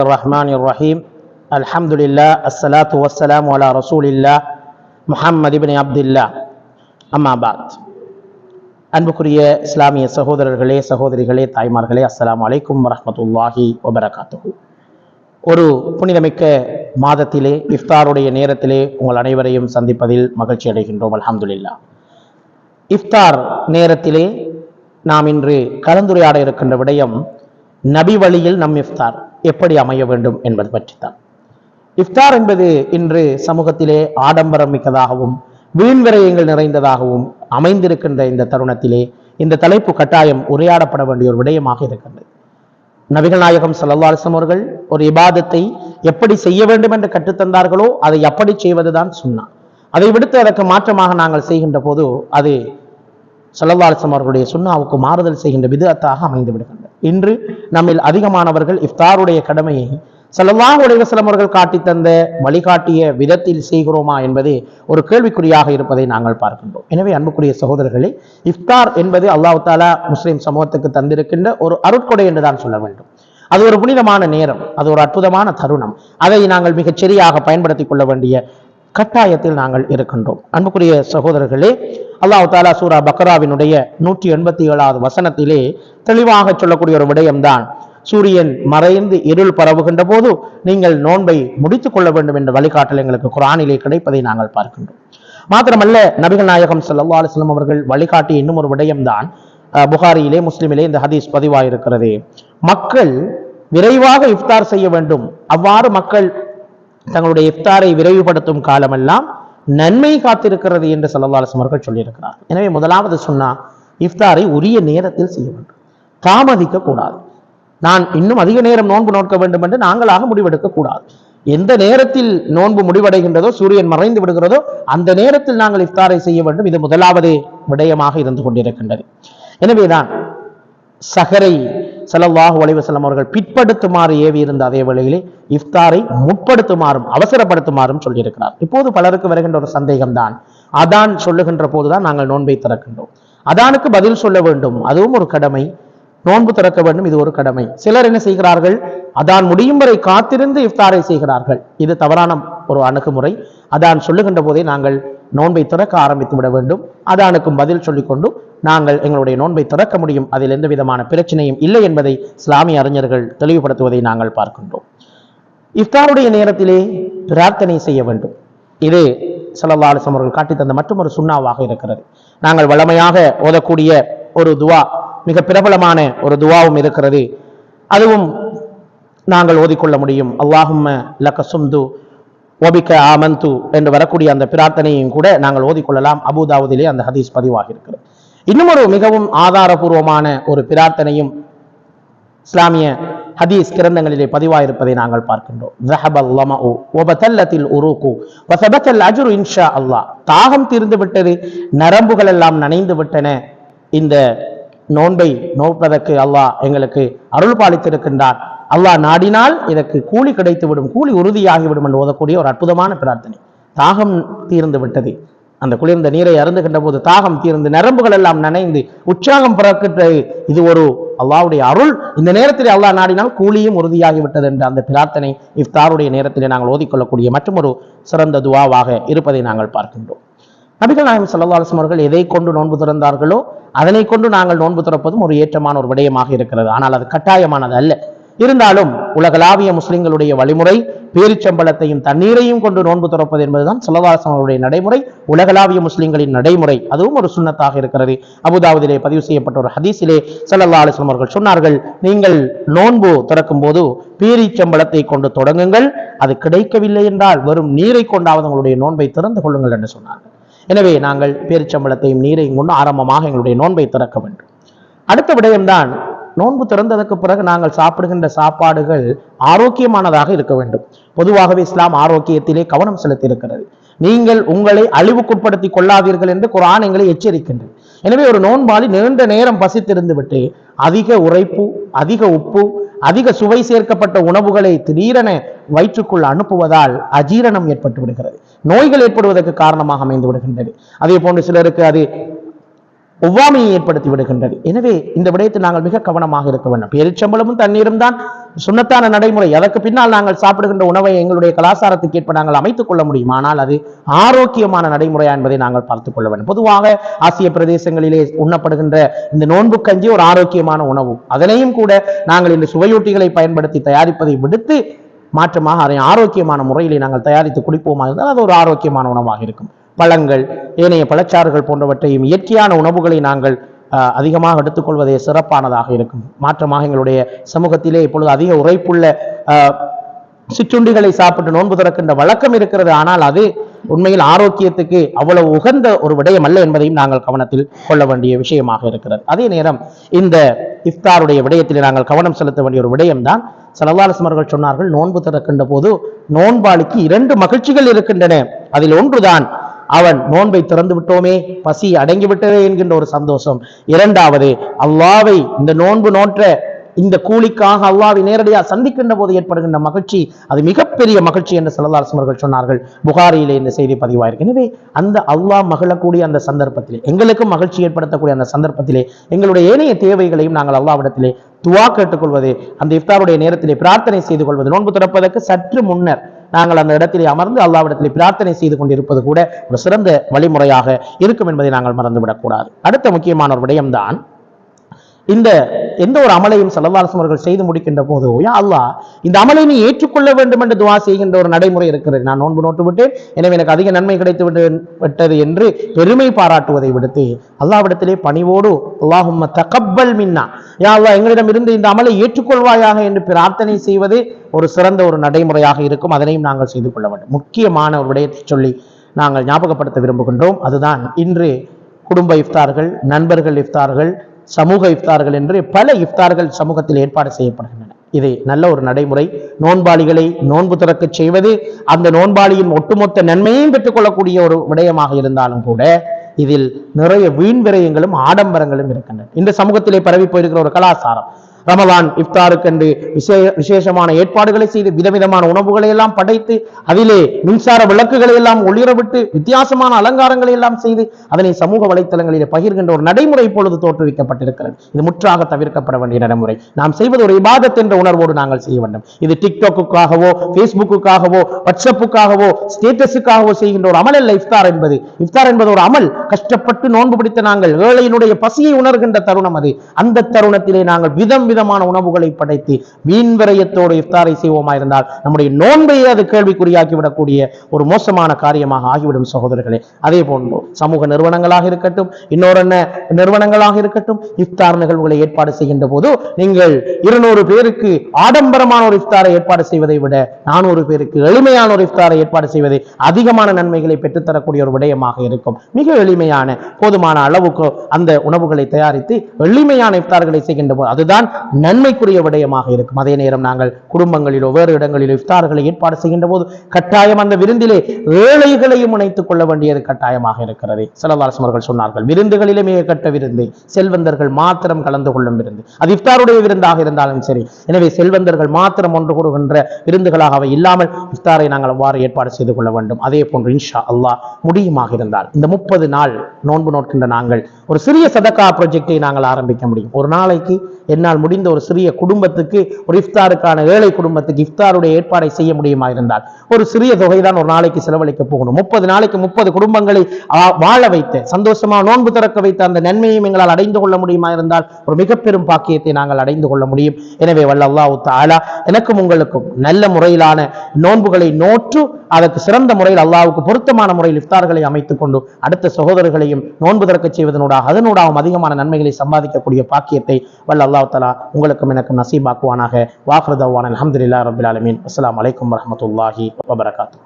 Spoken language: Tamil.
الرحمن الرحيم الحمد لله الصلاة والسلام على رسول الله முஹம்மது இப்னி அப்துல்லா அம்மா பாத் அன்புக்குரிய இஸ்லாமிய சகோதரர்களே சகோதரிகளே தாய்மார்களே அஸ்ஸலாமு அலைக்கும் வரஹ்மத்துல்லாஹி வபரகாத்துஹு ஒரு புனிதமிக்க மாதத்திலே இஃப்தாருடைய நேரத்திலே உங்கள் அனைவரையும் சந்திப்பதில் மகிழ்ச்சி அடைகின்றோம் அல்ஹம்துலில்லாஹ் இஃப்தார் நேரத்திலே நாம் இன்று கலந்துரையாட இருக்கின்ற விடயம் நபி வழியில் நம் இஃப்தார் எப்படி அமைய வேண்டும் என்பது பற்றித்தான். இஃப்தார் என்பது இன்று சமூகத்திலே ஆடம்பரம் மிக்கதாகவும் வீண் விரயங்கள் நிறைந்ததாகவும் அமைந்திருக்கின்ற இந்த தருணத்திலே இந்த தலைப்பு கட்டாயம் உரையாடப்பட வேண்டிய ஒரு விடயமாக இருக்கின்றது. நபிகள் நாயகம் ஸல்லல்லாஹு அவர்கள் ஒரு இபாதத்தை எப்படி செய்ய வேண்டும் என்று கற்றுத்தந்தார்களோ அதை எப்படி செய்வதுதான் சுன்னா. அதை விடுத்து அதற்கு மாற்றமாக நாங்கள் செய்கின்ற போது அது சல்லல்லாசம் அவர்களுடைய சுண்ணாவுக்கு மாறுதல் செய்கின்ற விதத்தாக அமைந்து விடுகின்றது. இன்று நம்மில் அதிகமானவர்கள் இஃப்தாருடைய கடமையை செல்லவாக அலைஹி அவர்கள் காட்டித் தந்த வழிகாட்டிய விதத்தில் செய்கிறோமா என்பது ஒரு கேள்விக்குறியாக இருப்பதை நாங்கள் பார்க்கின்றோம். எனவே அன்புக்குரிய சகோதரர்களே இஃப்தார் என்பது அல்லாஹ் தாலா முஸ்லிம் சமூகத்துக்கு தந்திருக்கின்ற ஒரு அருட்கொடை என்று தான் சொல்ல வேண்டும். அது ஒரு புனிதமான நேரம் அது ஒரு அற்புதமான தருணம். அதை நாங்கள் மிகச் சரியாக பயன்படுத்திக் கொள்ள வேண்டிய கட்டாயத்தில் நாங்கள் இருக்கின்றோம். அன்புக்குரிய சகோதரர்களே அல்லாஹ் தாலா சூரா பக்ராவினுடைய நூற்றி எண்பத்தி ஏழாவது வசனத்திலே தெளிவாக சொல்லக்கூடிய ஒரு விடயம்தான். சூரியன் மறைந்து இருள் பரவுகின்ற போது நீங்கள் நோன்பை முடித்துக் கொள்ள வேண்டும் என்ற வழிகாட்டல் எங்களுக்கு குரானிலே கிடைப்பதை நாங்கள் பார்க்கின்றோம். மாத்திரமல்ல நபிகள் நாயகம் சல்லா அலுவலம் அவர்கள் வழிகாட்டி இன்னும் ஒரு விடயம்தான். புகாரியிலே முஸ்லிமிலே இந்த ஹதீஸ் பதிவாயிருக்கிறது. மக்கள் விரைவாக இஃப்தார் செய்ய வேண்டும். அவ்வாறு மக்கள் தங்களுடைய இஃப்தாரை விரைவுபடுத்தும் காலமெல்லாம் நன்மை காத்திருக்கிறது என்று ஸல்லல்லாஹு அவர்கள் சொல்லியிருக்கிறார். எனவே முதலாவது சொன்னா இஃப்தாரை உரிய நேரத்தில் செய்ய வேண்டும். தாமதிக்க கூடாது நான் இன்னும் அதிக நேரம் நோன்பு நோக்க வேண்டும் என்று நாங்களாக முடிவெடுக்க கூடாது எந்த நேரத்தில் நோன்பு முடிவடைகின்றதோ சூரியன் மறைந்து விடுகிறதோ அந்த நேரத்தில் நாங்கள் இஃப்தாரை செய்ய வேண்டும். இது முதலாவது விடயமாக இருந்து கொண்டிருக்கின்றது. எனவேதான் சகரை செலவாக ஒளிவசலம் அவர்கள் பிற்படுத்துமாறு ஏவி இருந்த அதே வேளையிலே இஃப்தாரை முற்படுத்துமாறும் அவசரப்படுத்துமாறும் சொல்லியிருக்கிறார். இப்போது பலருக்கு வருகின்ற ஒரு சந்தேகம்தான். அதான் சொல்லுகின்ற போதுதான் நாங்கள் நோன்பை திறக்கின்றோம். அதானுக்கு பதில் சொல்ல வேண்டும். அதுவும் ஒரு கடமை. நோன்பு திறக்க வேண்டும் இது ஒரு கடமை. சிலர் என்ன செய்கிறார்கள்? அதான் முடியும் வரை காத்திருந்து இஃப்தாரை செய்கிறார்கள். இது தவறான ஒரு அணுகுமுறை. அதான் சொல்லுகின்ற போதே நாங்கள் நோன்பை திறக்க ஆரம்பித்து விட வேண்டும். அதானுக்கும் பதில் சொல்லிக்கொண்டு நாங்கள் எங்களுடைய நோன்பை திறக்க முடியும். அதில் எந்த விதமான பிரச்சனையும் இல்லை என்பதை இஸ்லாமிய அறிஞர்கள் தெளிவுபடுத்துவதை நாங்கள் பார்க்கின்றோம். இஃப்தாருடைய நேரத்திலே பிரார்த்தனை செய்ய வேண்டும். இது ஸல்லல்லாஹு அவர்கள் காட்டித் தந்த மற்றும் ஒரு சுண்ணாவாக இருக்கிறது. நாங்கள் வளமையாக ஓதக்கூடிய ஒரு துவா மிக பிரபலமான ஒரு துவாவும் இருக்கிறது. அதுவும் நாங்கள் ஓதிக்கொள்ள முடியும். அல்லாஹும் லக்கசுந்து ஓபிக்க ஆமந்து என்று வரக்கூடிய அந்த பிரார்த்தனையும் கூட நாங்கள் ஓதிக்கொள்ளலாம். அபுதாவுதிலே அந்த ஹதீஸ் பதிவாக இருக்கிறது இன்னும் ஒரு மிகவும் ஆதாரபூர்வமான ஒரு பிரார்த்தனையும் இஸ்லாமிய ஹதீஸ் கிரந்தங்களிலே பதிவாயிருப்பதை நாங்கள் பார்க்கின்றோம். அல்லாஹ் தாகம் தீர்ந்து விட்டது நரம்புகள் எல்லாம் நனைந்து விட்டன. இந்த நோன்பை நோப்பதற்கு அல்லாஹ் எங்களுக்கு அருள் பாலித்திருக்கின்றார் அல்லாஹ் நாடினால் இதற்கு கூலி கிடைத்துவிடும் கூலி உறுதியாகிவிடும் என்று ஓதக்கூடிய ஒரு அற்புதமான பிரார்த்தனை. தாகம் தீர்ந்து விட்டது. அந்த குளிர்ந்த நீரை அருந்துகின்ற போது தாகம் தீர்ந்து நரம்புகள் எல்லாம் நனைந்து உற்சாகம் பிறக்கின்றது இது ஒரு அல்லாவுடைய அருள். இந்த நேரத்தில் அல்லாஹ் நாடினால் கூலியும் உறுதியாகிவிட்டது என்ற அந்த பிரார்த்தனை இஃப்தாருடைய நேரத்திலே நாங்கள் ஓதிக்கொள்ளக்கூடிய மற்றும் ஒரு சிறந்த துவாவாக இருப்பதை நாங்கள் பார்க்கின்றோம். நபிகள் நாயம் ஸல்லல்லாஹு அவர்கள் எதை கொண்டு நோன்பு திறந்தார்களோ அதனை கொண்டு நாங்கள் நோன்பு திறப்பதும் ஒரு ஏற்றமான ஒரு விடயமாக இருக்கிறது. ஆனால் அது கட்டாயமானது அல்ல. இருந்தாலும் உலகளாவிய முஸ்லிம்களுடைய வழிமுறை பேரிச்சம்பளத்தையும் தண்ணீரையும் கொண்டு நோன்பு திறப்பது என்பதுதான் சிலவாசம் அவருடைய நடைமுறை உலகளாவிய முஸ்லிம்களின் நடைமுறை. அதுவும் ஒரு சுன்னத்தாக இருக்கிறது. அபுதாவுதிலே பதிவு செய்யப்பட்ட ஒரு ஹதீஸிலே சல்லா அலிஸ்லம் அவர்கள் சொன்னார்கள் நீங்கள் நோன்பு திறக்கும் போது பேரிச்சம்பளத்தை கொண்டு தொடங்குங்கள். அது கிடைக்கவில்லை என்றால் வெறும் நீரை கொண்டாவது உங்களுடைய நோன்பை திறந்து கொள்ளுங்கள் என்று சொன்னார்கள். எனவே நாங்கள் பேரிச்சம்பளத்தையும் நீரையும் கொண்டு ஆரம்பமாக எங்களுடைய நோன்பை திறக்க வேண்டும். அடுத்த விடயம்தான் நோன்பு திறந்ததற்கு பிறகு நாங்கள் சாப்பிடுகின்ற சாப்பாடுகள் ஆரோக்கியமானதாக இருக்க வேண்டும். பொதுவாகவே இஸ்லாம் ஆரோக்கியத்திலே கவனம் செலுத்தியிருக்கிறது. நீங்கள் உங்களை அழிவுக்குட்படுத்திக் கொள்ளாதீர்கள் என்று குரான் எங்களை எச்சரிக்கின்றது. எனவே ஒரு நோன்பாளி நீண்ட நேரம் பசித்திருந்து விட்டு அதிக உரைப்பு அதிக உப்பு அதிக சுவை சேர்க்கப்பட்ட உணவுகளை திடீரென வயிற்றுக்குள் அனுப்புவதால் அஜீரணம் ஏற்பட்டு விடுகிறது. நோய்கள் ஏற்படுவதற்கு காரணமாக அமைந்து விடுகின்றது. அதே போன்று சிலருக்கு அது ஒவ்வாமையை ஏற்படுத்தி விடுகின்றது. எனவே இந்த விடயத்தில் நாங்கள் மிக கவனமாக இருக்க வேண்டும். பேரிச்சம்பளமும் தண்ணீரும் தான் சுண்ணத்தான நடைமுறை. அதற்கு பின்னால் நாங்கள் சாப்பிடுகின்ற உணவை எங்களுடைய கலாச்சாரத்துக்கு ஏற்ப நாங்கள் அமைத்துக் கொள்ள முடியும். ஆனால் அது ஆரோக்கியமான நடைமுறையா என்பதை நாங்கள் பார்த்துக் கொள்ள வேண்டும். பொதுவாக ஆசிய பிரதேசங்களிலே உண்ணப்படுகின்ற இந்த நோன்பு கஞ்சி ஒரு ஆரோக்கியமான உணவு. அதனையும் கூட நாங்கள் இந்த சுவையூட்டிகளை பயன்படுத்தி தயாரிப்பதை விடுத்து மாற்றமாக அதை ஆரோக்கியமான முறையிலே நாங்கள் தயாரித்து குடிப்போமா இருந்தால் அது ஒரு ஆரோக்கியமான உணவாக இருக்கும். பழங்கள் ஏனைய பழச்சாறுகள் போன்றவற்றையும் இயற்கையான உணவுகளை நாங்கள் அதிகமாக எடுத்துக்கொள்வதே சிறப்பானதாக இருக்கும். மாற்றமாக எங்களுடைய சமூகத்திலே இப்பொழுது அதிக உரைப்புள்ள சிற்றுண்டிகளை சாப்பிட்டு நோன்பு திறக்கின்ற வழக்கம் இருக்கிறது. ஆனால் அது உண்மையில் ஆரோக்கியத்துக்கு அவ்வளவு உகந்த ஒரு விடயம் அல்ல என்பதையும் நாங்கள் கவனத்தில் கொள்ள வேண்டிய விஷயமாக இருக்கிறது. அதே நேரம் இந்த இஃப்தாருடைய விடயத்தில் நாங்கள் கவனம் செலுத்த வேண்டிய ஒரு விடயம்தான். சலவாலசுமர்கள் சொன்னார்கள் நோன்பு திறக்கின்ற போது நோன்பாளிக்கு இரண்டு மகிழ்ச்சிகள் இருக்கின்றன. அதில் ஒன்றுதான் அவன் நோன்பை திறந்து விட்டோமே பசி அடங்கி விட்டதே என்கின்ற ஒரு சந்தோஷம். இரண்டாவது அல்லாவை இந்த நோன்பு நோற்ற இந்த கூலிக்காக அல்லாவை நேரடியாக சந்திக்கின்ற போது ஏற்படுகின்ற மகிழ்ச்சி அது மிகப்பெரிய மகிழ்ச்சி என்று சல்லல்லாசமர்கள் சொன்னார்கள். புகாரியிலே இந்த செய்தி பதிவாயிருக்கு. எனவே அந்த அல்லாஹ் மகிழக்கூடிய அந்த சந்தர்ப்பத்திலே எங்களுக்கும் மகிழ்ச்சி ஏற்படுத்தக்கூடிய அந்த சந்தர்ப்பத்திலே எங்களுடைய ஏனைய தேவைகளையும் நாங்கள் அல்லாவிடத்திலே துவா கேட்டுக்கொள்வது அந்த இஃப்தாருடைய நேரத்திலே பிரார்த்தனை செய்து கொள்வது நோன்பு திறப்பதற்கு சற்று முன்னர் நாங்கள் அந்த இடத்திலே அமர்ந்து அல்லாவிடத்திலே பிரார்த்தனை செய்து கொண்டிருப்பது கூட ஒரு சிறந்த வழிமுறையாக இருக்கும் என்பதை நாங்கள் மறந்துவிடக்கூடாது. அடுத்த முக்கியமான ஒரு விடயம்தான் இந்த எந்த ஒரு அமலையும் சல்லல்லாஹு அவர்கள் செய்து முடிக்கின்ற போது யா அல்லாஹ் இந்த அமலை நீ ஏற்றுக்கொள்ள வேண்டும் என்று துவா செய்கின்ற ஒரு நடைமுறை இருக்கிறது. நான் நோன்பு நோட்டு விட்டேன் எனவே எனக்கு அதிக நன்மை கிடைத்து விட்டு விட்டது என்று பெருமை பாராட்டுவதை விடுத்து அல்லாவிடத்திலே பணிவோடு அல்லாஹும் தகப்பல் மின்னா. யா அல்லா எங்களிடம் இருந்து இந்த அமலை ஏற்றுக்கொள்வாயாக என்று பிரார்த்தனை செய்வது ஒரு சிறந்த ஒரு நடைமுறையாக இருக்கும். அதனையும் நாங்கள் செய்து கொள்ள வேண்டும். முக்கியமான ஒரு விடயத்தை சொல்லி நாங்கள் ஞாபகப்படுத்த விரும்புகின்றோம். அதுதான் இன்று குடும்ப இஃப்தார்கள் நண்பர்கள் இஃப்தார்கள் சமூக இஃப்தார்கள் என்று பல இஃப்தார்கள் சமூகத்தில் ஏற்பாடு செய்யப்படுகின்றன. இது நல்ல ஒரு நடைமுறை. நோன்பாளிகளை நோன்பு திறக்க செய்வது அந்த நோன்பாளியின் ஒட்டுமொத்த நன்மையையும் பெற்றுக்கொள்ளக்கூடிய ஒரு விடயமாக இருந்தாலும் கூட இதில் நிறைய வீண் விரயங்களும் ஆடம்பரங்களும் இருக்கின்றன. இந்த சமூகத்திலே பரவி போயிருக்கிற ஒரு கலாச்சாரம் ரமலான் இஃப்தாருக்கென்று விசே விசேஷமான ஏற்பாடுகளை செய்து விதவிதமான உணவுகளை எல்லாம் படைத்து அதிலே மின்சார விளக்குகளை எல்லாம் ஒளிரவிட்டு வித்தியாசமான அலங்காரங்களை எல்லாம் செய்து அதனை சமூக வலைத்தளங்களிலே பகிர்கின்ற ஒரு நடைமுறை இப்பொழுது தோற்றுவிக்கப்பட்டிருக்கிறது. இது முற்றாக தவிர்க்கப்பட வேண்டிய நடைமுறை. நாம் செய்வது ஒரு இபாதத் என்ற உணர்வோடு நாங்கள் செய்ய வேண்டும். இது டிக்டாக்குக்காகவோ ஃபேஸ்புக்குக்காகவோ வாட்ஸ்அப்புக்காகவோ ஸ்டேட்டஸுக்காகவோ செய்கின்ற ஒரு அமல் அல்ல இஃப்தார் என்பது. இஃப்தார் என்பது ஒரு அமல். கஷ்டப்பட்டு நோன்பு பிடித்த நாங்கள் ஏழையினுடைய பசியை உணர்கின்ற தருணம் அது. அந்த தருணத்திலே நாங்கள் விதம் விதம் விதமான உணவுகளை படைத்து வீண் விரயத்தோடு இஃப்தாரை செய்வோமா இருந்தால் நம்முடைய நோன்பையே அது கேள்விக்குறியாக்கி விடக்கூடிய ஒரு மோசமான காரியமாக ஆகிவிடும் சகோதரர்களே. அதே போன்று சமூக நிறுவனங்களாக இருக்கட்டும் இன்னொரு என்ன நிறுவனங்களாக இருக்கட்டும் இஃப்தார் நிகழ்வுகளை ஏற்பாடு செய்கின்ற போது நீங்கள் இருநூறு பேருக்கு ஆடம்பரமான ஒரு இஃப்தாரை ஏற்பாடு செய்வதை விட நானூறு பேருக்கு எளிமையான ஒரு இஃப்தாரை ஏற்பாடு செய்வது அதிகமான நன்மைகளை பெற்றுத்தரக்கூடிய ஒரு விடயமாக இருக்கும். மிக எளிமையான போதுமான அளவுக்கு அந்த உணவுகளை தயாரித்து எளிமையான இஃப்தார்களை செய்கின்ற போது அதுதான் நன்மைக்குரிய விடயமாக இருக்கும். அதே நேரம் நாங்கள் குடும்பங்களிலோ வேறு இடங்களிலோ இஃப்தார்களை ஏற்பாடு செய்கின்ற போது கட்டாயம் அந்த விருந்திலே ஏழைகளையும் இணைத்துக் கொள்ள வேண்டியது கட்டாயமாக இருக்கிறது. சிலவாரசம் அவர்கள் சொன்னார்கள் விருந்துகளிலே மிக கட்ட விருந்து செல்வந்தர்கள் மாத்திரம் கலந்து கொள்ளும் விருந்து. அது இஃப்தாருடைய விருந்தாக இருந்தாலும் சரி எனவே செல்வந்தர்கள் மாத்திரம் ஒன்று கூறுகின்ற விருந்துகளாக அவை இல்லாமல் இஃப்தாரை நாங்கள் அவ்வாறு ஏற்பாடு செய்து கொள்ள வேண்டும். அதே போன்று இன்ஷா அல்லாஹ் முடியுமாக இருந்தால் இந்த முப்பது நாள் நோன்பு நோக்கின்ற நாங்கள் ஒரு சிறிய சதக்கா ப்ராஜெக்டை நாங்கள் ஆரம்பிக்க முடியும். ஒரு நாளைக்கு என்னால் முடிந்த ஒரு சிறிய குடும்பத்துக்கு ஒரு இஃப்தாருக்கான ஏழை குடும்பத்துக்கு இஃப்தாருடைய ஏற்பாடை செய்ய முடியுமா இருந்தால் ஒரு சிறிய தொகை தான் ஒரு நாளைக்கு செலவழிக்க போகணும். முப்பது நாளைக்கு முப்பது குடும்பங்களை வாழ வைத்து சந்தோஷமா நோன்பு திறக்க வைத்த அந்த நன்மையும் எங்களால் அடைந்து கொள்ள முடியுமா இருந்தால் ஒரு மிக பெரும் பாக்கியத்தை நாங்கள் அடைந்து கொள்ள முடியும். எனவே வல்ல அல்லாஹ் தாலா எனக்கும் உங்களுக்கும் நல்ல முறையிலான நோன்புகளை நோற்று அதற்கு சிறந்த முறையில் அல்லாவுக்கு பொருத்தமான முறையில் இஃப்தார்களை அமைத்துக் கொண்டு அடுத்த சகோதரர்களையும் நோன்பு திறக்க செய்வதனூடாக அதனூடாகவும் அதிகமான நன்மைகளை சம்பாதிக்கக்கூடிய பாக்கியத்தை வல்ல அல்லாஹ் தலா உங்களுக்கும் எனக்கும் நசீபாக்குவானாக. வாஹ்ரதவான் அலமதுல்லா ரபுல் அலமின் அஸ்லாம் அலைக்கும் வரமத்துல்லாஹி வபரகாத்து